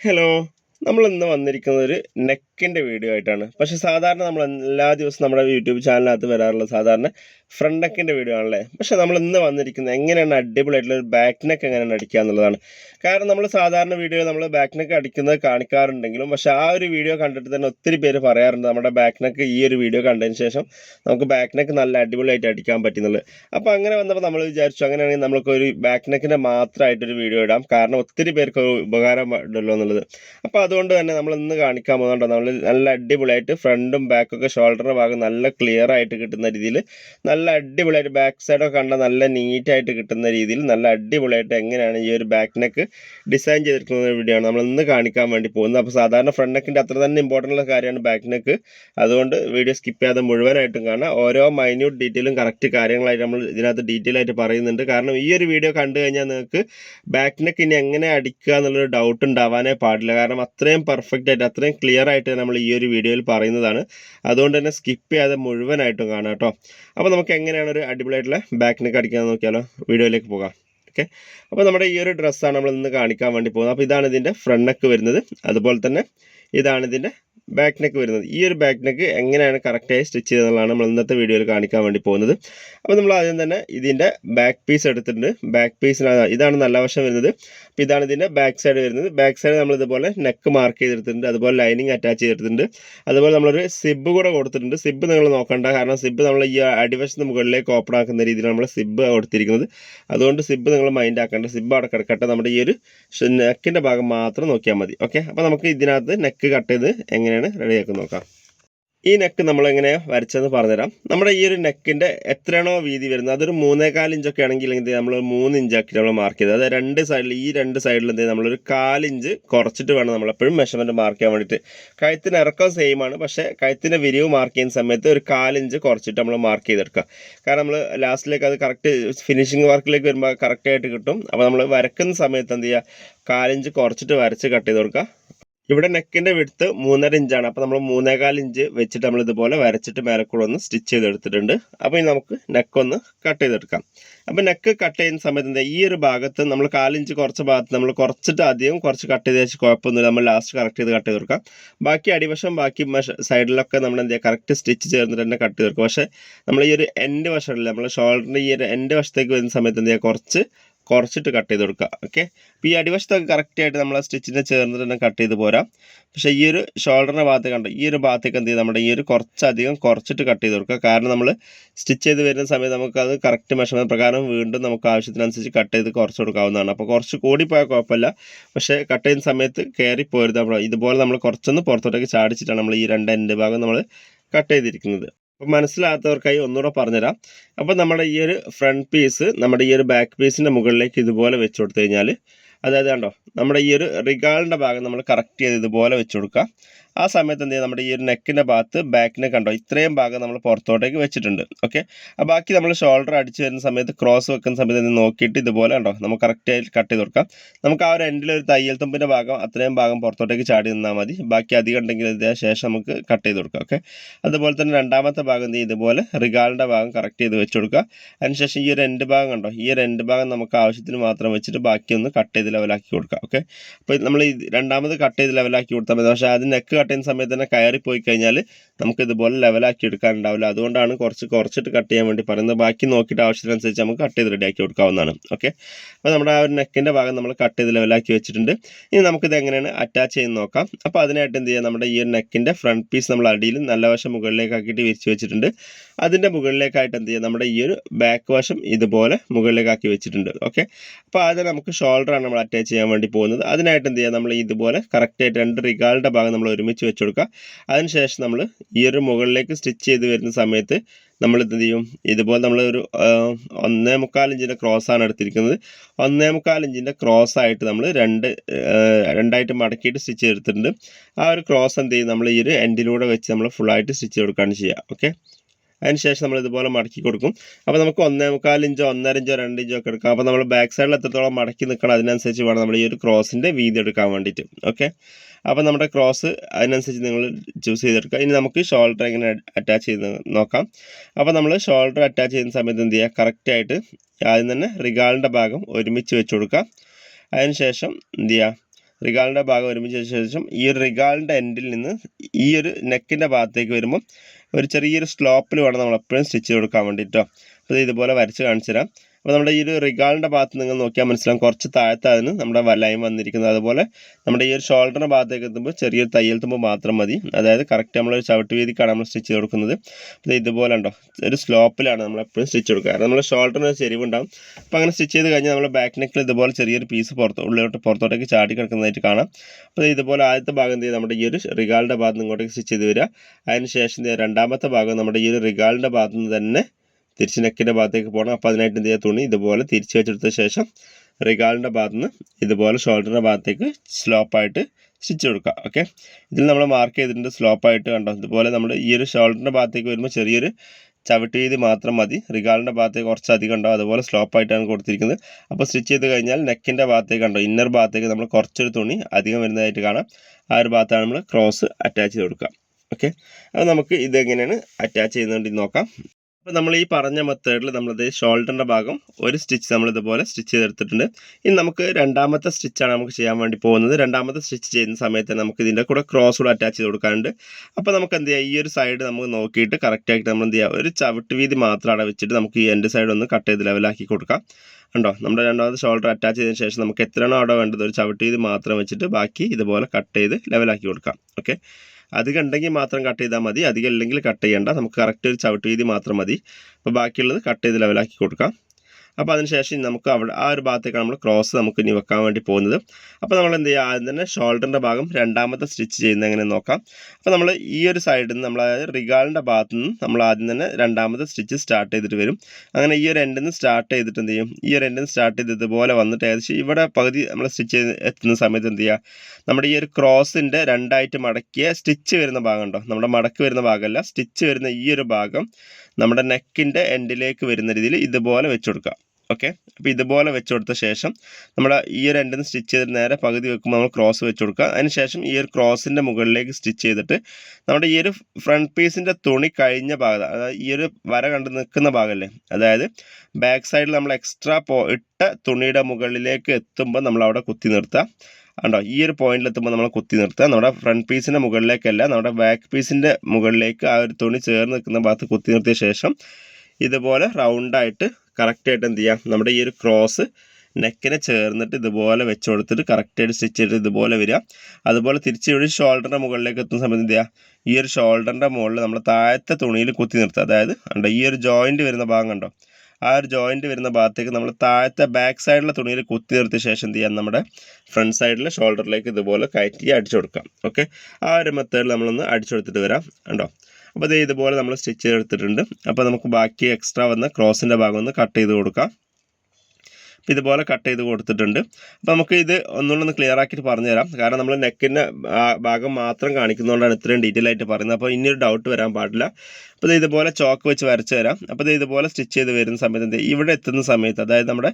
Hello നമ്മൾ ഇന്ന് വന്നിരിക്കുന്നത് ഒരു നെക്കിന്റെ വീഡിയോ ആയിട്ടാണ്. പക്ഷെ സാധാരണ നമ്മൾ എല്ലാ ദിവസവും നമ്മുടെ യൂട്യൂബ് ചാനലിനകത്ത് വരാറുള്ള സാധാരണ ഫ്രണ്ട് നെക്കിന്റെ വീഡിയോ ആണല്ലേ? പക്ഷെ നമ്മൾ ഇന്ന് വന്നിരിക്കുന്നത് എങ്ങനെയാണ് അടിപൊളിയായിട്ടുള്ള ഒരു ബാക്ക് നെക്ക് എങ്ങനെയാണ് അടിക്കുക എന്നുള്ളതാണ്. കാരണം നമ്മൾ സാധാരണ വീഡിയോ നമ്മൾ ബാക്ക് നെക്ക് അടിക്കുന്നത് കാണിക്കാറുണ്ടെങ്കിലും പക്ഷെ ആ ഒരു വീഡിയോ കണ്ടിട്ട് തന്നെ ഒത്തിരി പേര് പറയാറുണ്ട് നമ്മുടെ ബാക്ക് നെക്ക് ഈ ഒരു വീഡിയോ കണ്ടതിന് ശേഷം നമുക്ക് ബാക്ക് നെക്ക് നല്ല അടിപൊളിയായിട്ട് അടിക്കാൻ പറ്റുന്നുള്ളത് അപ്പോൾ അങ്ങനെ വന്നപ്പോൾ നമ്മൾ വിചാരിച്ചു അങ്ങനെയാണെങ്കിൽ നമുക്ക് ഒരു ബാക്ക് നെക്കിന്റെ മാത്രമായിട്ടൊരു വീഡിയോ ഇടാം. കാരണം ഒത്തിരി പേർക്ക് ഉപകാരം ഉണ്ടല്ലോ എന്നുള്ളത്. അപ്പോൾ അതുകൊണ്ട് തന്നെ നമ്മൾ ഇന്ന് കാണിക്കാൻ പോകുന്നുണ്ടോ നമ്മൾ നല്ല അടിപൊളിയായിട്ട് ഫ്രണ്ടും ബാക്കൊക്കെ ഷോൾഡർ ഭാഗം നല്ല ക്ലിയർ ആയിട്ട് കിട്ടുന്ന രീതിയിൽ നല്ല അടിപൊളിയായിട്ട് ബാക്ക് സൈഡൊക്കെ കണ്ട നല്ല നീറ്റായിട്ട് കിട്ടുന്ന രീതിയിൽ നല്ല അടിപൊളിയായിട്ട് എങ്ങനെയാണ് ഈ ഒരു ബാക്ക് നെക്ക് ഡിസൈൻ ചെയ്തിരിക്കുന്ന വീഡിയോ ആണ് നമ്മൾ ഇന്ന് കാണിക്കാൻ വേണ്ടി പോകുന്നത്. അപ്പോൾ സാധാരണ ഫ്രണ്ട് നെക്കിന്റെ അത്ര തന്നെ ഇമ്പോർട്ടന്റ് ഉള്ള കാര്യമാണ് ബാക്ക് നെക്ക് അതുകൊണ്ട് വീഡിയോ സ്കിപ്പ് ചെയ്യാതെ മുഴുവനായിട്ടും കാണാം ഓരോ മൈന്യൂട്ട് ഡീറ്റെയിലും കറക്റ്റ് കാര്യങ്ങളായിട്ട് നമ്മൾ ഇതിനകത്ത് ഡീറ്റെയിൽ ആയിട്ട് പറയുന്നുണ്ട്. കാരണം ഈ ഒരു വീഡിയോ കണ്ടു കഴിഞ്ഞാൽ നിങ്ങൾക്ക് ബാക്ക് നെക്ക് ഇനി എങ്ങനെ അടിക്കുക എന്നുള്ളൊരു ഡൗട്ട് ഉണ്ടാവാനേ പാടില്ല. കാരണം അത്രയും പെർഫെക്റ്റ് ആയിട്ട് അത്രയും ക്ലിയർ ആയിട്ട് നമ്മൾ ഈ ഒരു വീഡിയോയിൽ പറയുന്നതാണ്. അതുകൊണ്ട് തന്നെ സ്കിപ്പ് ചെയ്യാതെ മുഴുവനായിട്ടും കാണാം കേട്ടോ. അപ്പോൾ നമുക്ക് എങ്ങനെയാണ് ഒരു അടിപൊളിയായിട്ടുള്ള ബാക്ക് നെക്ക് അടിക്കാൻ നോക്കിയാലോ? വീഡിയോയിലേക്ക് പോകാം. ഓക്കെ അപ്പോൾ നമ്മുടെ ഈ ഒരു ഡ്രസ്സാണ് നമ്മൾ ഇന്ന് കാണിക്കാൻ വേണ്ടി പോകുന്നത്. അപ്പോൾ ഇതാണ് ഇതിന്റെ ഫ്രണ്ട് നെക്ക് വരുന്നത്. അതുപോലെ തന്നെ ഇതാണ് ഇതിന്റെ ബാക്ക് നെക്ക് വരുന്നത്. ഈ ഒരു ബാക്ക് നെക്ക് എങ്ങനെയാണ് കറക്റ്റായി സ്റ്റിച്ച് ചെയ്തതെന്നുള്ളതാണ് നമ്മൾ ഇന്നത്തെ വീഡിയോയിൽ കാണിക്കാൻ വേണ്ടി പോകുന്നത്. അപ്പോൾ നമ്മൾ ആദ്യം തന്നെ ഇതിന്റെ ബാക്ക് പീസ് എടുത്തിട്ടുണ്ട്. ബാക്ക് പീസിനാണ് ഇതാണ് നല്ല വശം വരുന്നത്. അപ്പോൾ ഇതാണ് ഇതിന്റെ ബാക്ക് സൈഡ് വരുന്നത്. ബാക്ക് സൈഡ് നമ്മൾ ഇതുപോലെ നെക്ക് മാർക്ക് ചെയ്തെടുത്തിട്ടുണ്ട്. അതുപോലെ ലൈനിങ് അറ്റാച്ച് ചെയ്തിട്ടുണ്ട് അതുപോലെ നമ്മളൊരു സിബ് കൂടെ കൊടുത്തിട്ടുണ്ട്. സിബ് നിങ്ങൾ നോക്കണ്ട. കാരണം സിബ് നമ്മൾ ഈ അടിവശത്ത് മുകളിലേക്ക് ഓപ്പൺ ആക്കുന്ന രീതിയിൽ നമ്മൾ സിബ് കൊടുത്തിരിക്കുന്നത്. അതുകൊണ്ട് സിബ് നിങ്ങൾ മൈൻഡ് ആക്കേണ്ട. സിബ് അവിടെ കിടക്കട്ടെ നമ്മുടെ ഈ ഒരു നെക്കിന്റെ ഭാഗം മാത്രം നോക്കിയാൽ മതി. ഓക്കെ അപ്പോൾ നമുക്ക് ഇതിനകത്ത് നെക്ക് കട്ട് ചെയ്ത് എങ്ങനെയാണ് റെഡിയാക്കി നോക്കാം. ഈ നെക്ക് നമ്മൾ എങ്ങനെ വരച്ചതെന്ന് പറഞ്ഞുതരാം. നമ്മുടെ ഈ ഒരു നെക്കിന്റെ എത്രയാണോ വീതി വരുന്നത് അതൊരു മൂന്നേകാൽ ഇഞ്ചൊക്കെ ആണെങ്കിൽ എന്ത് നമ്മൾ മൂന്ന് ഇഞ്ചാക്കി നമ്മൾ മാർക്ക് ചെയ്തത് അത് രണ്ട് സൈഡിൽ ഈ രണ്ട് സൈഡിൽ എന്ത് നമ്മളൊരു കാലിഞ്ച് കുറച്ചിട്ട് വേണം നമ്മളെപ്പോഴും മെഷർമെന്റ് മാർക്ക് ചെയ്യാൻ വേണ്ടിയിട്ട്. കഴുത്തിന് ഇറക്കം സെയിം ആണ് പക്ഷേ കഴുത്തിന്റെ വിരിവ് മാർക്ക് ചെയ്യുന്ന സമയത്ത് ഒരു കാലിഞ്ച് കുറച്ചിട്ട് നമ്മൾ മാർക്ക് ചെയ്തെടുക്കുക. കാരണം നമ്മൾ ലാസ്റ്റിലേക്ക് അത് കറക്റ്റ് ഫിനിഷിംഗ് വർക്കിലേക്ക് വരുമ്പോൾ കറക്റ്റായിട്ട് കിട്ടും. അപ്പോൾ നമ്മൾ വരക്കുന്ന സമയത്ത് എന്ത് ചെയ്യുക? കാലിഞ്ച് കുറച്ചിട്ട് വരച്ച് കട്ട് ചെയ്ത് കൊടുക്കുക. ഇവിടെ നെക്കിന്റെ വിടുത്ത് മൂന്നര ഇഞ്ചാണ് അപ്പോൾ നമ്മൾ മൂന്നേകാൽ ഇഞ്ച് വെച്ചിട്ട് നമ്മൾ ഇതുപോലെ വരച്ചിട്ട് മേലെ കൂടെ ഒന്ന് സ്റ്റിച്ച് ചെയ്തെടുത്തിട്ടുണ്ട്. അപ്പോൾ ഇനി നമുക്ക് നെക്ക് ഒന്ന് കട്ട് ചെയ്തെടുക്കാം. അപ്പോൾ നെക്ക് കട്ട് ചെയ്യുന്ന സമയത്ത് എന്താ ഈ ഒരു ഭാഗത്ത് നമ്മൾ കാലിഞ്ച് കുറച്ച് ഭാഗത്ത് നമ്മൾ കുറച്ചിട്ട് അധികം കുറച്ച് കട്ട് ചെയ്ത് വെച്ച് കുഴപ്പമൊന്നുമില്ല. നമ്മൾ ലാസ്റ്റ് കറക്റ്റ് ചെയ്ത് കട്ട് ചെയ്തെടുക്കാം ബാക്കി അടിവശം ബാക്കി സൈഡിലൊക്കെ നമ്മൾ എന്താ കറക്റ്റ് സ്റ്റിച്ച് ചേർന്നിട്ട് തന്നെ കട്ട് ചെയ്തെടുക്കും പക്ഷെ നമ്മൾ ഈ ഒരു എൻഡ് വശമില്ല നമ്മൾ ഷോൾഡറിന്റെ ഈ ഒരു എൻഡ് വശത്തേക്ക് വരുന്ന സമയത്ത് എന്താ കുറച്ച് കുറച്ചിട്ട് കട്ട് ചെയ്ത് കൊടുക്കുക ഓക്കെ അപ്പോൾ ഈ അടിവശത്തൊക്കെ കറക്റ്റ് ആയിട്ട് നമ്മൾ സ്റ്റിച്ചിനെ ചേർന്നിട്ട് തന്നെ കട്ട് ചെയ്ത് പോരാം. പക്ഷേ ഈ ഒരു ഷോൾഡറിന്റെ ഭാഗത്ത് കണ്ടോ ഈ ഒരു ഭാഗത്തേക്ക് എന്ത് ചെയ്യും? നമ്മുടെ ഈ ഒരു കുറച്ചധികം കുറച്ചിട്ട് കട്ട് ചെയ്ത് കൊടുക്കുക കാരണം നമ്മൾ സ്റ്റിച്ച് ചെയ്ത് വരുന്ന സമയത്ത് നമുക്കത് കറക്റ്റ് മെഷർമെന്റ് പ്രകാരം വീണ്ടും നമുക്ക് ആവശ്യത്തിനനുസരിച്ച് കട്ട് ചെയ്ത് കുറച്ച് കൊടുക്കാവുന്നതാണ്. അപ്പോൾ കുറച്ച് കൂടിപ്പോയാൽ കുഴപ്പമില്ല. പക്ഷേ കട്ട് ചെയ്യുന്ന സമയത്ത് കയറി പോരുത്. നമ്മൾ ഇതുപോലെ നമ്മൾ കുറച്ചൊന്ന് പുറത്തോട്ടേക്ക് ചാടിച്ചിട്ടാണ് നമ്മൾ ഈ രണ്ട് എന്റെ ഭാഗം നമ്മൾ കട്ട് ചെയ്തിരിക്കുന്നത്. അപ്പോൾ മനസ്സിലാകാത്തവർക്കായി ഒന്നുകൂടെ പറഞ്ഞുതരാം. അപ്പോൾ നമ്മുടെ ഈ ഒരു ഫ്രണ്ട് പീസ് നമ്മുടെ ഈ ഒരു ബാക്ക് പീസിന്റെ മുകളിലേക്ക് ഇതുപോലെ വെച്ച് കൊടുത്തു കഴിഞ്ഞാൽ അതായത് കണ്ടോ നമ്മുടെ ഈ ഒരു റിഗാളിന്റെ ഭാഗം നമ്മൾ കറക്റ്റ് ചെയ്ത് ഇതുപോലെ വെച്ച് കൊടുക്കുക ആ സമയത്ത് എന്ത് ചെയ്യുക നമ്മുടെ ഈ ഒരു നെക്കിന്റെ ഭാഗത്ത് ബാക്കിനെ കണ്ടോ? ഇത്രയും ഭാഗം നമ്മൾ പുറത്തോട്ടേക്ക് വെച്ചിട്ടുണ്ട്. ഓക്കെ ആ ബാക്കി നമ്മൾ ഷോൾഡർ അടിച്ച് വരുന്ന സമയത്ത് ക്രോസ് വെക്കുന്ന സമയത്ത് നോക്കിയിട്ട് ഇതുപോലെ കണ്ടോ? നമുക്ക് കറക്റ്റായിട്ട് കട്ട് ചെയ്ത് കൊടുക്കാം. നമുക്ക് ആ ഒരു എൻഡിൽ ഒരു തയ്യൽ തുമ്പിന്റെ ഭാഗം അത്രയും ഭാഗം പുറത്തോട്ടേക്ക് ചാടി നിന്നാൽ മതി. ബാക്കി അധികം ഉണ്ടെങ്കിൽ ഇതിന് ശേഷം നമുക്ക് കട്ട് ചെയ്ത് കൊടുക്കാം. ഓക്കെ അതുപോലെ തന്നെ രണ്ടാമത്തെ ഭാഗം എന്ത് ഇതുപോലെ റിഗാളിന്റെ ഭാഗം കറക്റ്റ് ചെയ്ത് വെച്ച് കൊടുക്കുക. അതിനുശേഷം ഈ ഒരു എൻഡ് ഭാഗം കണ്ടോ? ഈ ഒരു എൻഡ് ഭാഗം നമുക്ക് ആവശ്യത്തിന് മാത്രം വെച്ചിട്ട് ബാക്കിയൊന്ന് കട്ട് ചെയ്ത് ലെവലാക്കി കൊടുക്കുക ഓക്കെ അപ്പോൾ നമ്മൾ ഈ രണ്ടാമത് കട്ട് ചെയ്ത് ലെവലാക്കി കൊടുത്താൽ മതി. പക്ഷേ അത് നെക്ക് കട്ട് സമയത്ത് തന്നെ കയറി പോയി കഴിഞ്ഞാൽ നമുക്ക് ഇതുപോലെ ലെവലാക്കി എടുക്കാൻ ഉണ്ടാവില്ല അതുകൊണ്ടാണ് കുറച്ച് കുറച്ചിട്ട് കട്ട് ചെയ്യാൻ വേണ്ടി പറയുന്നത്. ബാക്കി നോക്കിയിട്ട് ആവശ്യത്തിനനുസരിച്ച് നമുക്ക് കട്ട് ചെയ്ത് റെഡിയാക്കി കൊടുക്കാവുന്നതാണ്. ഓക്കെ അപ്പോൾ നമ്മുടെ ആ ഒരു നെക്കിന്റെ ഭാഗം നമ്മൾ കട്ട് ചെയ്ത് ലെവലാക്കി വെച്ചിട്ടുണ്ട്. ഇനി നമുക്കിത് എങ്ങനെയാണ് അറ്റാച്ച് ചെയ്ത് നോക്കാം. അപ്പോൾ അതിനായിട്ട് എന്ത് ചെയ്യുക നമ്മുടെ ഈ ഒരു നെക്കിന്റെ ഫ്രണ്ട് പീസ് നമ്മൾ അടിയിൽ നല്ല വശം മുകളിലേക്കാക്കിയിട്ട് വിരിച്ച് വെച്ചിട്ടുണ്ട്. അതിന്റെ മുകളിലേക്കായിട്ട് എന്ത് ചെയ്യുക നമ്മുടെ ഈ ഒരു ബാക്ക് വശം ഇതുപോലെ മുകളിലേക്കാക്കി വെച്ചിട്ടുണ്ട്. ഓക്കെ അപ്പോൾ അത് നമുക്ക് ഷോൾഡറാണ് നമ്മൾ അറ്റാച്ച് ചെയ്യാൻ വേണ്ടി പോകുന്നത്. അതിനായിട്ട് എന്ത് ചെയ്യുക നമ്മൾ ഇതുപോലെ കറക്റ്റായിട്ട് രണ്ട് റിഗാളുടെ ഭാഗം നമ്മൾ ഒരുമിച്ച് വെച്ച് കൊടുക്കുക. അതിനുശേഷം നമ്മൾ ഈ ഒരു മുകളിലേക്ക് സ്റ്റിച്ച് ചെയ്ത് വരുന്ന സമയത്ത് നമ്മൾ എന്ത് ചെയ്യും ഇതുപോലെ നമ്മൾ ഒരു ഒന്നേ മുക്കാൽ ഇഞ്ചിന്റെ ആണ് എടുത്തിരിക്കുന്നത്. ഒന്നേ മുക്കാൽ ഇഞ്ചിന്റെ ക്രോസ് ആയിട്ട് നമ്മൾ രണ്ട് രണ്ടായിട്ട് മടക്കിയിട്ട് സ്റ്റിച്ച് ചെയ്തിട്ടുണ്ട് ആ ഒരു ക്രോസ് എന്ത് ചെയ്യും നമ്മൾ ഈ ഒരു എൻഡിലൂടെ വെച്ച് നമ്മൾ ഫുള്ളായിട്ട് സ്റ്റിച്ച് കൊടുക്കുകയാണ് ചെയ്യുക. ഓക്കെ? അതിനുശേഷം നമ്മൾ ഇതുപോലെ മടക്കി കൊടുക്കും. അപ്പോൾ നമുക്ക് ഒന്നേ മുക്കാൽ ഇഞ്ചോ ഒന്നര ഇഞ്ചോ രണ്ട് ഇഞ്ചോ ഒക്കെ എടുക്കാം. അപ്പോൾ നമ്മൾ ബാക്ക് സൈഡിൽ എത്രത്തോളം മടക്കി നിൽക്കണം അതിനനുസരിച്ച് വേണം നമ്മൾ ഈ ഒരു ക്രോസിന്റെ വീതി എടുക്കാൻ വേണ്ടിയിട്ട്. ഓക്കെ അപ്പോൾ നമ്മുടെ ക്രോസ് അതിനനുസരിച്ച് നിങ്ങൾ ചൂസ് ചെയ്തെടുക്കുക. ഇനി നമുക്ക് ഷോൾഡർ എങ്ങനെ അറ്റാച്ച് ചെയ്ത് നോക്കാം. അപ്പോൾ നമ്മൾ ഷോൾഡർ അറ്റാച്ച് ചെയ്യുന്ന സമയത്ത് എന്ത് ചെയ്യുക? കറക്റ്റായിട്ട് ആദ്യം തന്നെ റിഗാളിന്റെ ഭാഗം ഒരുമിച്ച് വെച്ച് കൊടുക്കുക. അതിനുശേഷം എന്ത് ചെയ്യുക? റിഗാളിന്റെ ഭാഗം ഒരുമിച്ച് വെച്ച ശേഷം ഈ ഒരു റിഗാളിന്റെ എൻഡിൽ നിന്ന് ഈ ഒരു നെക്കിന്റെ ഭാഗത്തേക്ക് വരുമ്പം ഒരു ചെറിയൊരു സ്ലോപ്പിൽ വേണം നമ്മൾ എപ്പോഴും സ്റ്റിച്ച് കൊടുക്കാൻ വേണ്ടിയിട്ടോ. അപ്പോൾ ഇതുപോലെ വരച്ച് കാണിച്ചു തരാം അപ്പോൾ നമ്മുടെ ഈ ഒരു റിഗാളിന്റെ ഭാഗത്ത് നിങ്ങൾ നോക്കിയാൽ മനസ്സിലാവും കുറച്ച് താഴത്താണ് നമ്മുടെ ലൈൻ വന്നിരിക്കുന്നത്. അതുപോലെ നമ്മുടെ ഈ ഒരു ഷോൾഡറിന്റെ ഭാഗത്തേക്ക് എത്തുമ്പോൾ ചെറിയൊരു തയ്യൽ തുമ്പ് മാത്രം മതി. അതായത് കറക്റ്റ് നമ്മൾ ചവിട്ട് വീതിക്കാണ് നമ്മൾ സ്റ്റിച്ച് കൊടുക്കുന്നത്. അപ്പോൾ ഇതുപോലെ ഉണ്ടോ? ഒരു സ്ലോപ്പിലാണ് നമ്മൾ എപ്പോഴും സ്റ്റിച്ച് കൊടുക്കുക. കാരണം നമ്മുടെ ഷോൾഡറിന് ഒരു ചെരിവുണ്ടാകും അപ്പോൾ അങ്ങനെ സ്റ്റിച്ച് ചെയ്ത് കഴിഞ്ഞാൽ നമ്മുടെ ബാക്ക് നെക്കിൽ ഇതുപോലെ ചെറിയൊരു പീസ് പുറത്ത് ഉള്ളിലോട്ട് പുറത്തോട്ടേക്ക് ചാടി കിടക്കുന്നതായിട്ട് കാണാം. അപ്പോൾ ഇതുപോലെ ആദ്യത്തെ ഭാഗം എന്ത് നമ്മുടെ ഈ ഒരു റിഗാളിന്റെ ഭാഗത്ത് ഇങ്ങോട്ടേക്ക് സ്റ്റിച്ച് ചെയ്ത് വരിക. അതിന് ശേഷം എന്ത് രണ്ടാമത്തെ ഭാഗം നമ്മുടെ ഈ ഒരു റിഗാളിന്റെ ഭാഗത്ത് നിന്ന് തന്നെ തിരിച്ച് നെക്കിന്റെ ഭാഗത്തേക്ക് പോകണം. അപ്പോൾ അതിനായിട്ട് എന്ത് ചെയ്യുക? തുണി ഇതുപോലെ തിരിച്ച് വെച്ചെടുത്ത ശേഷം റിഗാളിന്റെ ഭാഗത്ത് നിന്ന് ഇതുപോലെ ഷോൾഡറിന്റെ ഭാഗത്തേക്ക് സ്ലോപ്പായിട്ട് സ്റ്റിച്ച് കൊടുക്കുക. ഓക്കെ? ഇതിൽ നമ്മൾ മാർക്ക് ചെയ്തിട്ടുണ്ട് സ്ലോപ്പായിട്ട് കണ്ടോ? ഇതുപോലെ നമ്മൾ ഈ ഒരു ഷോൾഡറിന്റെ ഭാഗത്തേക്ക് വരുമ്പോൾ ചെറിയൊരു ചവിട്ട് ചെയ്ത് മാത്രം മതി. റിഗാളിന്റെ ഭാഗത്തേക്ക് കുറച്ച് അധികം ഉണ്ടാവും അതുപോലെ സ്ലോപ്പായിട്ടാണ് കൊടുത്തിരിക്കുന്നത്. അപ്പോൾ സ്റ്റിച്ച് ചെയ്ത് കഴിഞ്ഞാൽ നെക്കിന്റെ ഭാഗത്തേക്ക് കണ്ടോ? ഇന്നർ ഭാഗത്തേക്ക് നമ്മൾ കുറച്ചൊരു തുണി അധികം വരുന്നതായിട്ട് കാണാം. ആ ഒരു ഭാഗത്താണ് നമ്മൾ ക്രോസ് അറ്റാച്ച് ചെയ്ത് കൊടുക്കുക. ഓക്കെ? അപ്പോൾ നമുക്ക് ഇതെങ്ങനെയാണ് അറ്റാച്ച് ചെയ്യുന്നതുകൊണ്ട് നോക്കാം. അപ്പോൾ നമ്മൾ ഈ പറഞ്ഞ മെത്തേഡിൽ നമ്മളത് ഷോൾഡറിന്റെ ഭാഗം ഒരു സ്റ്റിച്ച് നമ്മൾ ഇതുപോലെ സ്റ്റിച്ച് ചെയ്തെടുത്തിട്ടുണ്ട്. ഇനി നമുക്ക് രണ്ടാമത്തെ സ്റ്റിച്ചാണ് നമുക്ക് ചെയ്യാൻ വേണ്ടി പോകുന്നത്. രണ്ടാമത്തെ സ്റ്റിച്ച് ചെയ്യുന്ന സമയത്ത് നമുക്ക് ഇതിന്റെ കൂടെ ക്രോസ് കൂടെ അറ്റാച്ച് ചെയ്ത് കൊടുക്കാനുണ്ട്. അപ്പോൾ നമുക്ക് എന്ത് ചെയ്യാം? ഈ ഒരു സൈഡ് നമുക്ക് നോക്കിയിട്ട് കറക്റ്റായിട്ട് നമ്മൾ എന്ത് ചെയ്യുക ഒരു ചവിട്ട് വീതി മാത്രം അവിടെ വെച്ചിട്ട് നമുക്ക് ഈ എന്റെ സൈഡ് ഒന്ന് കട്ട് ചെയ്ത് ലെവലാക്കി കൊടുക്കാം. ഉണ്ടോ നമ്മുടെ രണ്ടാമത് ഷോൾഡർ അറ്റാച്ച് ചെയ്തതിന് ശേഷം നമുക്ക് എത്രയാണോ അവിടെ വേണ്ടത് ഒരു ചവിട്ട് വീതി മാത്രം വെച്ചിട്ട് ബാക്കി ഇതുപോലെ കട്ട് ചെയ്ത് ലെവലാക്കി കൊടുക്കാം. ഓക്കെ അധികം ഉണ്ടെങ്കിൽ മാത്രം കട്ട് ചെയ്താൽ മതി. അധികം ഇല്ലെങ്കിൽ കട്ട് ചെയ്യേണ്ട. നമുക്ക് കറക്റ്റ് ഒരു ചവിട്ട് വീതി മാത്രം മതി. അപ്പോൾ ബാക്കിയുള്ളത് കട്ട് ചെയ്ത് ലെവലാക്കി കൊടുക്കാം. അപ്പോൾ അതിനുശേഷം നമുക്ക് അവിടെ ആ ഒരു ഭാഗത്തേക്കാണ് നമ്മൾ ക്രോസ് നമുക്ക് ഇനി വെക്കാൻ വേണ്ടി പോകുന്നത്. അപ്പോൾ നമ്മൾ എന്ത് ചെയ്യുക? ആദ്യം തന്നെ ഷോൾഡറിന്റെ ഭാഗം രണ്ടാമത്തെ സ്റ്റിച്ച് ചെയ്യുന്നത് എങ്ങനെ നോക്കാം? അപ്പോൾ നമ്മൾ ഈ ഒരു സൈഡിൽ നിന്ന് നമ്മൾ റിഗാളിന്റെ ഭാഗത്തു നിന്ന് നമ്മൾ ആദ്യം തന്നെ രണ്ടാമത്തെ സ്റ്റിച്ച് സ്റ്റാർട്ട് ചെയ്തിട്ട് വരും. അങ്ങനെ ഈ ഒരു എൻഡിൽ നിന്ന് സ്റ്റാർട്ട് ചെയ്തിട്ട് എന്ത് ചെയ്യും? ഈ ഒരു എൻഡിൽ നിന്ന് സ്റ്റാർട്ട് ചെയ്ത് ഇതുപോലെ വന്നിട്ട് ഏകദേശം ഇവിടെ പകുതി നമ്മൾ സ്റ്റിച്ച് ചെയ്ത് എത്തുന്ന സമയത്ത് എന്ത് ചെയ്യുക? നമ്മുടെ ഈ ഒരു ക്രോസിന്റെ രണ്ടായിട്ട് മടക്കിയ സ്റ്റിച്ച് വരുന്ന ഭാഗം ഉണ്ടോ? നമ്മുടെ മടക്ക് വരുന്ന ഭാഗമല്ല സ്റ്റിച്ച് വരുന്ന ഈ ഒരു ഭാഗം നമ്മുടെ നെക്കിന്റെ എൻഡിലേക്ക് വരുന്ന രീതിയിൽ ഇതുപോലെ വെച്ച് കൊടുക്കുക. ഓക്കെ അപ്പോൾ ഇതുപോലെ വെച്ച് കൊടുത്ത ശേഷം നമ്മൾ ഈ ഒരു എൻഡിൽ സ്റ്റിച്ച് ചെയ്തിട്ട് നേരെ പകുതി വെക്കുമ്പോൾ നമ്മൾ ക്രോസ് വെച്ച് കൊടുക്കുക അതിന് ശേഷം ഈ ഒരു ക്രോസിന്റെ മുകളിലേക്ക് സ്റ്റിച്ച് ചെയ്തിട്ട് നമ്മുടെ ഈ ഒരു ഫ്രണ്ട് പീസിന്റെ തുണി കഴിഞ്ഞ ഭാഗം അതായത് ഈ ഒരു വര കണ്ട് നിൽക്കുന്ന ഭാഗമല്ലേ അതായത് ബാക്ക് സൈഡിൽ നമ്മൾ എക്സ്ട്രാ പോ ഇട്ട തുണിയുടെ മുകളിലേക്ക് എത്തുമ്പോൾ നമ്മൾ അവിടെ കുത്തി നിർത്തുക. ഉണ്ടോ ഈ ഒരു പോയിന്റിൽ എത്തുമ്പോൾ നമ്മൾ കുത്തി നിർത്തുക. നമ്മുടെ ഫ്രണ്ട് പീസിന്റെ മുകളിലേക്കല്ല നമ്മുടെ ബാക്ക് പീസിന്റെ മുകളിലേക്ക് ആ ഒരു തുണി ചേർന്ന് നിൽക്കുന്ന ഭാഗത്ത് കുത്തി നിർത്തിയ ശേഷം ഇതുപോലെ റൗണ്ടായിട്ട് കറക്റ്റായിട്ട് എന്ത് ചെയ്യാം? നമ്മുടെ ഈ ഒരു ക്രോസ് നെക്കിനെ ചേർന്നിട്ട് ഇതുപോലെ വെച്ച് കൊടുത്തിട്ട് കറക്റ്റായിട്ട് സ്റ്റിച്ച് ചെയ്തിട്ട് ഇതുപോലെ വരിക. അതുപോലെ തിരിച്ച് ഒരു ഷോൾഡറിന്റെ മുകളിലേക്ക് എത്തുന്ന സമയത്ത് എന്ത് ചെയ്യുക? ഈ ഒരു ഷോൾഡറിന്റെ മുകളിൽ നമ്മൾ താഴത്തെ തുണിയിൽ കുത്തി നിർത്തുക. അതായത് കണ്ടോ ഈ ഒരു ജോയിന്റ് വരുന്ന ഭാഗം കണ്ടോ? ആ ഒരു ജോയിന്റ് വരുന്ന ഭാഗത്തേക്ക് നമ്മൾ താഴത്തെ ബാക്ക് സൈഡിലെ തുണിയിൽ കുത്തി നിർത്തിയ ശേഷം എന്ത് ചെയ്യാം? നമ്മുടെ ഫ്രണ്ട് സൈഡിലെ ഷോൾഡറിലേക്ക് ഇതുപോലെ കയറ്റി അടിച്ചു കൊടുക്കാം. ഓക്കെ ആ ഒരു മെത്തേഡിൽ നമ്മളൊന്ന് അടിച്ചു കൊടുത്തിട്ട് വരാം. കണ്ടോ? അപ്പോൾ ഇത് ഇതുപോലെ നമ്മൾ സ്റ്റിച്ച് ചെയ്തെടുത്തിട്ടുണ്ട്. അപ്പോൾ നമുക്ക് ബാക്കി എക്സ്ട്രാ വന്ന ക്രോസിന്റെ ഭാഗം ഒന്ന് കട്ട് ചെയ്ത് കൊടുക്കാം. ഇതുപോലെ കട്ട് ചെയ്ത് കൊടുത്തിട്ടുണ്ട്. അപ്പോൾ നമുക്ക് ഇത് ഒന്നുകൂടെ ഒന്ന് ക്ലിയർ ആക്കിയിട്ട് പറഞ്ഞു തരാം കാരണം നമ്മൾ നെക്കിന്റെ ഭാഗം മാത്രം കാണിക്കുന്നതുകൊണ്ടാണ് ഇത്രയും ഡീറ്റെയിൽ ആയിട്ട് പറയുന്നത്. അപ്പോൾ ഇനി ഒരു ഡൗട്ട് വരാൻ പാടില്ല. അപ്പോൾ ഇത് ഇതുപോലെ ചോക്ക് വെച്ച് വരച്ച് തരാം. അപ്പോൾ ഇത് ഇതുപോലെ സ്റ്റിച്ച് ചെയ്ത് വരുന്ന സമയത്ത് ഇവിടെ എത്തുന്ന സമയത്ത് അതായത് നമ്മുടെ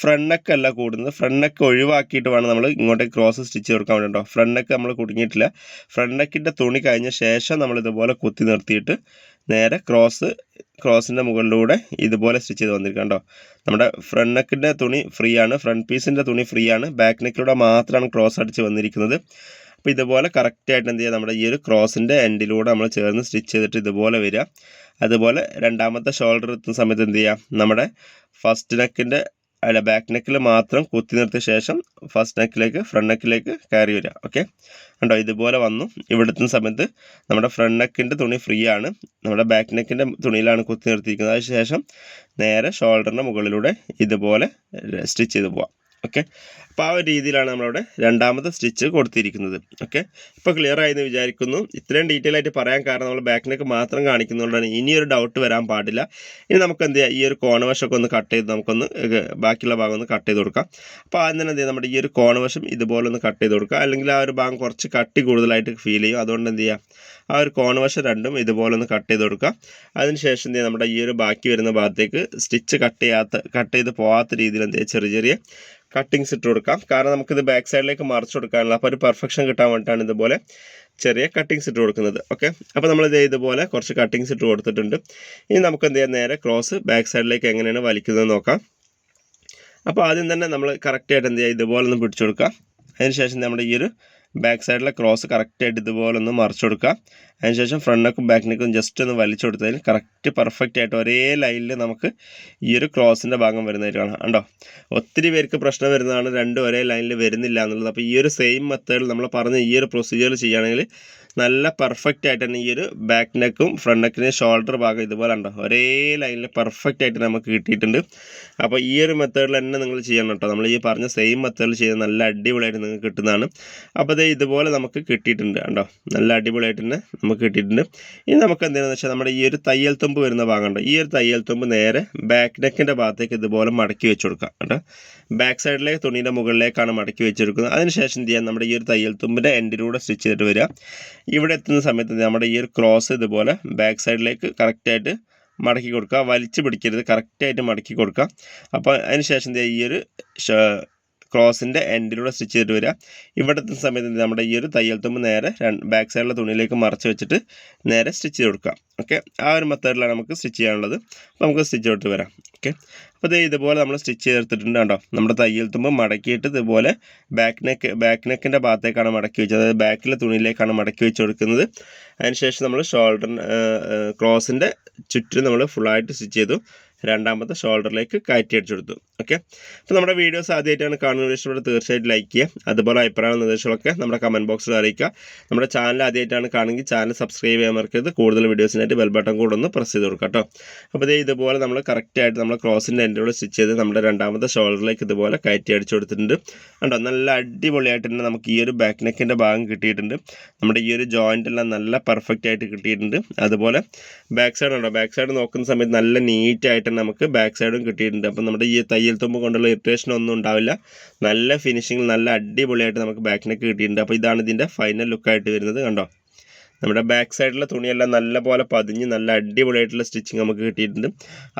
ഫ്രണ്ട് നെക്ക് അല്ല കൂടുന്നത്. ഫ്രണ്ട് നെക്ക് ഒഴിവാക്കിയിട്ട് വേണം നമ്മൾ ഇങ്ങോട്ടേക്ക് ക്രോസ് സ്റ്റിച്ച് കൊടുക്കാൻ വേണ്ടിട്ടോ. ഫ്രണ്ട് നെക്ക് നമ്മൾ കുടുങ്ങിയിട്ടില്ല. ഫ്രണ്ട് നെക്കിന്റെ തുണി കഴിഞ്ഞ ശേഷം നമ്മൾ ഇതുപോലെ കുത്തി നിർത്തിയിട്ട് നേരെ ക്രോസ് ക്രോസിന്റെ മുകളിലൂടെ ഇതുപോലെ സ്റ്റിച്ച് ചെയ്ത് വന്നിരിക്കുക കേട്ടോ. നമ്മുടെ ഫ്രണ്ട് നെക്കിന്റെ തുണി ഫ്രീ ആണ്. ഫ്രണ്ട് പീസിന്റെ തുണി ഫ്രീ ആണ്. ബാക്ക് നെക്കിലൂടെ മാത്രമാണ് ക്രോസ് അടിച്ച് വന്നിരിക്കുന്നത്. അപ്പോൾ ഇതുപോലെ കറക്റ്റായിട്ട് എന്ത് ചെയ്യുക നമ്മുടെ ഈ ഒരു ക്രോസിന്റെ എൻഡിലൂടെ നമ്മൾ ചേർന്ന് സ്റ്റിച്ച് ചെയ്തിട്ട് ഇതുപോലെ വരിക. അതുപോലെ രണ്ടാമത്തെ ഷോൾഡർ എത്തുന്ന സമയത്ത് എന്ത് ചെയ്യുക നമ്മുടെ ഫസ്റ്റ് നെക്കിന്റെ അല്ല ബാക്ക് നെക്കിൽ മാത്രം കുത്തി നിർത്തിയ ശേഷം ഫസ്റ്റ് നെക്കിലേക്ക് ഫ്രണ്ട് നെക്കിലേക്ക് കയറി വരിക ഓക്കെ കണ്ടോ ഇതുപോലെ വന്നു. ഇവിടുത്തെ സമയത്ത് നമ്മുടെ ഫ്രണ്ട് നെക്കിന്റെ തുണി ഫ്രീ ആണ്. നമ്മുടെ ബാക്ക് നെക്കിന്റെ തുണിയിലാണ് കുത്തി നിർത്തിയിരിക്കുന്നത്. അതിന് ശേഷം നേരെ ഷോൾഡറിന്റെ മുകളിലൂടെ ഇതുപോലെ സ്റ്റിച്ച് ചെയ്ത് പോവാം. ഓക്കെ? അപ്പോൾ ആ ഒരു രീതിയിലാണ് നമ്മളവിടെ രണ്ടാമത്തെ സ്റ്റിച്ച് കൊടുത്തിരിക്കുന്നത്. ഓക്കെ? ഇപ്പോൾ ക്ലിയർ ആയെന്ന് വിചാരിക്കുന്നു. ഇത്രയും ഡീറ്റെയിൽ ആയിട്ട് പറയാൻ കാരണം നമ്മൾ ബാക്ക് നെക്ക് മാത്രം കാണിക്കുന്നതുകൊണ്ടാണ് ഇനിയൊരു ഡൗട്ട് വരാൻ പാടില്ല. ഇനി നമുക്ക് എന്ത് ചെയ്യാം? ഈ ഒരു കോണവശമൊക്കെ ഒന്ന് കട്ട് ചെയ്ത് നമുക്കൊന്ന് ബാക്കിയുള്ള ഭാഗം ഒന്ന് കട്ട് ചെയ്ത് കൊടുക്കാം. അപ്പോൾ ആദ്യം തന്നെ എന്ത് ചെയ്യാം? നമ്മുടെ ഈ ഒരു കോണവശം ഇതുപോലെ ഒന്ന് കട്ട് ചെയ്ത് കൊടുക്കുക. അല്ലെങ്കിൽ ആ ഒരു ഭാഗം കുറച്ച് കട്ടി കൂടുതലായിട്ട് ഫീൽ ചെയ്യും. അതുകൊണ്ട് എന്ത് ചെയ്യാം? ആ ഒരു കോണവശം രണ്ടും ഇതുപോലെ ഒന്ന് കട്ട് ചെയ്ത് കൊടുക്കുക. അതിനുശേഷം എന്ത് ചെയ്യാം? നമ്മുടെ ഈ ഒരു ബാക്കി വരുന്ന ഭാഗത്തേക്ക് സ്റ്റിച്ച് കട്ട് ചെയ്യാത്ത കട്ട് ചെയ്ത് പോകാത്ത രീതിയിൽ എന്ത് ചെയ്യുക ചെറിയ ചെറിയ കട്ടിങ്സ് ഇട്ട് കൊടുക്കാം കാരണം നമുക്കിത് ബാക്ക് സൈഡിലേക്ക് മറിച്ച് കൊടുക്കാനുള്ള അപ്പോൾ ഒരു പെർഫെക്ഷൻ കിട്ടാൻ വേണ്ടിയിട്ടാണ് ഇതുപോലെ ചെറിയ കട്ടിങ്സ് ഇട്ട് കൊടുക്കുന്നത് ഓക്കെ അപ്പോൾ നമ്മൾ ഇതേ ഇതുപോലെ കുറച്ച് കട്ടിങ്സ് ഇട്ട് കൊടുത്തിട്ടുണ്ട്. ഇനി നമുക്ക് എന്ത് ചെയ്യാം? നേരെ ക്രോസ് ബാക്ക് സൈഡിലേക്ക് എങ്ങനെയാണ് വലിക്കുന്നത് നോക്കാം. അപ്പോൾ ആദ്യം തന്നെ നമ്മൾ കറക്റ്റായിട്ട് എന്ത് ചെയ്യുക ഇതുപോലെ ഒന്ന് പിടിച്ചു കൊടുക്കുക അതിനുശേഷം നമ്മുടെ ഈ ഒരു ബാക്ക് സൈഡിലെ ക്രോസ് കറക്റ്റായിട്ട് ഇതുപോലെ ഒന്ന് മറിച്ച് കൊടുക്കുക. അതിനുശേഷം ഫ്രണ്ട് നെക്കും ബാക്ക് നെക്കും ജസ്റ്റ് ഒന്ന് വലിച്ചു കൊടുത്തതിൽ കറക്റ്റ് പെർഫെക്റ്റ് ആയിട്ട് ഒരേ ലൈനിൽ നമുക്ക് ഈ ഒരു ക്രോസിന്റെ ഭാഗം വരുന്നതായിട്ട് കാണാം. കണ്ടോ? ഒത്തിരി പേർക്ക് പ്രശ്നം വരുന്നതാണ് രണ്ടും ഒരേ ലൈനിൽ വരുന്നില്ല എന്നുള്ളത്. അപ്പോൾ ഈ ഒരു സെയിം മെത്തേഡിൽ നമ്മൾ പറഞ്ഞ ഈ ഒരു പ്രൊസീജിയർ ചെയ്യുകയാണെങ്കിൽ നല്ല പെർഫെക്റ്റ് ആയിട്ട് തന്നെ ഈ ഒരു ബാക്ക് നെക്കും ഫ്രണ്ട് നെക്കിന്റെ ഷോൾഡർ ഭാഗം ഇതുപോലെ ഉണ്ടോ ഒരേ ലൈനിൽ പെർഫെക്റ്റ് ആയിട്ട് നമുക്ക് കിട്ടിയിട്ടുണ്ട്. അപ്പോൾ ഈ ഒരു മെത്തേഡിൽ തന്നെ നിങ്ങൾ ചെയ്യണം കേട്ടോ. നമ്മൾ ഈ പറഞ്ഞ സെയിം മെത്തേഡിൽ ചെയ്ത് നല്ല അടിപൊളിയായിട്ട് നിങ്ങൾക്ക് കിട്ടുന്നതാണ്. അപ്പോൾ ഇത് ഇതുപോലെ നമുക്ക് കിട്ടിയിട്ടുണ്ട് കണ്ടോ? നല്ല അടിപൊളിയായിട്ട് തന്നെ നമുക്ക് കിട്ടിയിട്ടുണ്ട്. ഇനി നമുക്ക് എന്തെന്ന് വെച്ചാൽ നമ്മുടെ ഈ ഒരു തയ്യൽ തുമ്പ് വരുന്ന ഭാഗമുണ്ട് ഈ ഒരു തയ്യൽ തുമ്പ് നേരെ ബാക്ക് നെക്കിന്റെ ഭാഗത്തേക്ക് ഇതുപോലെ മടക്കി വെച്ച് കൊടുക്കാം കേട്ടോ ബാക്ക് സൈഡിലേക്ക് തുണിയുടെ മുകളിലേക്കാണ് മടക്കി വെച്ചെടുക്കുന്നത്. അതിനുശേഷം എന്ത് ചെയ്യാം? നമ്മുടെ ഈ ഒരു തയ്യൽ തുമ്പിന്റെ എൻഡിലൂടെ സ്റ്റിച്ച് ചെയ്തിട്ട് വരിക. ഇവിടെ എത്തുന്ന സമയത്ത് നമ്മുടെ ഈ ഒരു ക്രോസ് ഇതുപോലെ ബാക്ക് സൈഡിലേക്ക് കറക്റ്റായിട്ട് മടക്കി കൊടുക്കുക. വലിച്ചു പിടിക്കരുത്. കറക്റ്റായിട്ട് മടക്കി കൊടുക്കുക. അപ്പോൾ അതിന് ശേഷം ഈ ഒരു ക്രോസിന്റെ എൻഡിലൂടെ സ്റ്റിച്ച് ചെയ്തിട്ട് വരിക. ഇവിടെ എത്തുന്ന സമയത്ത് നമ്മുടെ ഈ ഒരു തയ്യൽ തുമ്പ് നേരെ ബാക്ക് സൈഡിലെ തുണിയിലേക്ക് മറച്ച് വെച്ചിട്ട് നേരെ സ്റ്റിച്ച് ചെയ്ത് കൊടുക്കുക. ഓക്കെ? ആ ഒരു മെത്തേഡിലാണ് നമുക്ക് സ്റ്റിച്ച് ചെയ്യാനുള്ളത്. അപ്പോൾ നമുക്ക് സ്റ്റിച്ച് തൊട്ട് വരാം. ഓക്കെ? അപ്പോൾ ഇതേ ഇതുപോലെ നമ്മൾ സ്റ്റിച്ച് ചേർത്തിട്ടുണ്ട് കേട്ടോ നമ്മുടെ തയ്യൽ തുമ്പ് മടക്കിയിട്ട് ഇതുപോലെ ബാക്ക് നെക്ക് ബാക്ക് നെക്കിന്റെ ഭാഗത്തേക്കാണ് മടക്കി വെച്ചത്. അതായത് ബാക്കിലെ തുണിയിലേക്കാണ് മടക്കി വെച്ച് കൊടുക്കുന്നത്. അതിനുശേഷം നമ്മൾ ഷോൾഡർ ക്രോസിന്റെ ചുറ്റും നമ്മൾ ഫുള്ളായിട്ട് സ്റ്റിച്ച് ചെയ്തു. രണ്ടാമത്തെ ഷോൾഡറിലേക്ക് കയറ്റി അടിച്ചെടുത്തു ഓക്കെ? അപ്പോൾ നമ്മുടെ വീഡിയോസ് ആദ്യമായിട്ടാണ് കാണുന്നത്. ഇഷ്ടപ്പെട്ട തീർച്ചയായിട്ടും ലൈക്ക് ചെയ്യുക. അതുപോലെ അഭിപ്രായ നിർദ്ദേശങ്ങളൊക്കെ നമ്മുടെ കമന്റ് ബോക്സിൽ അറിയിക്കുക. നമ്മുടെ ചാനൽ ആദ്യമായിട്ടാണ് കാണുമെങ്കിൽ ചാനൽ സബ്സ്ക്രൈബ് ചെയ്യാൻ മറക്കരുത്. കൂടുതൽ വീഡിയോസിനായിട്ട് ബെൽ ബട്ടൺ കൂടെ ഒന്ന് പ്രസ് ചെയ്ത് കൊടുക്കുക കേട്ടോ. അപ്പോൾ ഇതേ ഇതുപോലെ നമ്മൾ കറക്റ്റായിട്ട് നമ്മൾ ക്രോസിന്റെ എൻഡിലൂടെ സ്റ്റിച്ച് ചെയ്ത് നമ്മുടെ രണ്ടാമത്തെ ഷോൾഡറിലേക്ക് ഇതുപോലെ കയറ്റി അടിച്ചു കൊടുത്തിട്ടുണ്ട്. കണ്ടോ നല്ല അടിപൊളിയായിട്ടുണ്ട് നമുക്ക് ഈ ഒരു ബാക്ക് നെക്കിന്റെ ഭാഗം കിട്ടിയിട്ടുണ്ട്. നമ്മുടെ ഈ ഒരു ജോയിന്റ് എല്ലാം നല്ല പെർഫെക്റ്റ് ആയിട്ട് കിട്ടിയിട്ടുണ്ട്. അതുപോലെ ബാക്ക് സൈഡ് ഉണ്ടോ? ബാക്ക് സൈഡ് നോക്കുന്ന സമയത്ത് നല്ല നീറ്റായിട്ട് നമുക്ക് ബാക്ക് സൈഡും കിട്ടിയിട്ടുണ്ട്. അപ്പം നമ്മുടെ ഈ തയ്യൽ തുമ്പ് കൊണ്ടുള്ള ഇറിറ്റേഷൻ ഒന്നും ഉണ്ടാവില്ല. നല്ല ഫിനിഷിങ് നല്ല അടിപൊളിയായിട്ട് നമുക്ക് ബാക്ക് നെക്ക് കിട്ടിയിട്ടുണ്ട്. അപ്പോൾ ഇതാണ് ഇതിന്റെ ഫൈനൽ ലുക്കായിട്ട് വരുന്നത്. കണ്ടോ? നമ്മുടെ ബാക്ക് സൈഡിലെ തുണിയെല്ലാം നല്ല പോലെ പതിഞ്ഞ് നല്ല അടിപൊളിയായിട്ടുള്ള സ്റ്റിച്ചിങ് നമുക്ക് കിട്ടിയിട്ടുണ്ട്.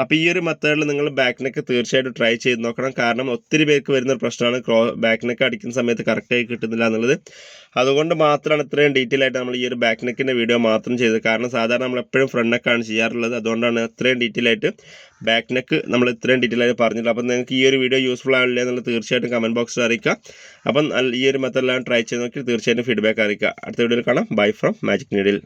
അപ്പോൾ ഈ ഒരു മെത്തേഡിൽ നിങ്ങൾ ബാക്ക് നെക്ക് തീർച്ചയായിട്ടും ട്രൈ ചെയ്ത് നോക്കണം. കാരണം ഒത്തിരി പേർക്ക് വരുന്ന ഒരു പ്രശ്നമാണ് ക്രോ ബാക്ക് നെക്ക് അടിക്കുന്ന സമയത്ത് കറക്റ്റായി കിട്ടുന്നില്ല എന്നുള്ളത്. അതുകൊണ്ട് മാത്രമാണ് ഇത്രയും ഡീറ്റെയിൽ ആയിട്ട് നമ്മൾ ഈ ഒരു ബാക്ക് നെക്കിന്റെ വീഡിയോ മാത്രം ചെയ്തത്. കാരണം സാധാരണ നമ്മൾ എപ്പോഴും ഫ്രണ്ട് നെക്കാണ് ചെയ്യാറുള്ളത്. അതുകൊണ്ടാണ് ഇത്രയും ഡീറ്റെയിൽ ആയിട്ട് ബാക്ക് നെക്ക് നമ്മൾ ഇത്രയും ഡീറ്റെയിൽ ആയിട്ട് പറഞ്ഞില്ല അപ്പം നിങ്ങൾക്ക് ഈ ഒരു വീഡിയോ യൂസ്ഫുൾ ആവില്ല എന്നുള്ളത് തീർച്ചയായിട്ടും കമന്റ് ബോക്സിൽ അറിയിക്കുക. അപ്പം ഈ ഒരു മെത്തേഡിലാണ് ട്രൈ ചെയ്ത് നോക്കി തീർച്ചയായിട്ടും ഫീഡ്ബാക്ക് അറിയിക്കുക. അടുത്ത വീഡിയോയിൽ കാണാം. Bye from magic needle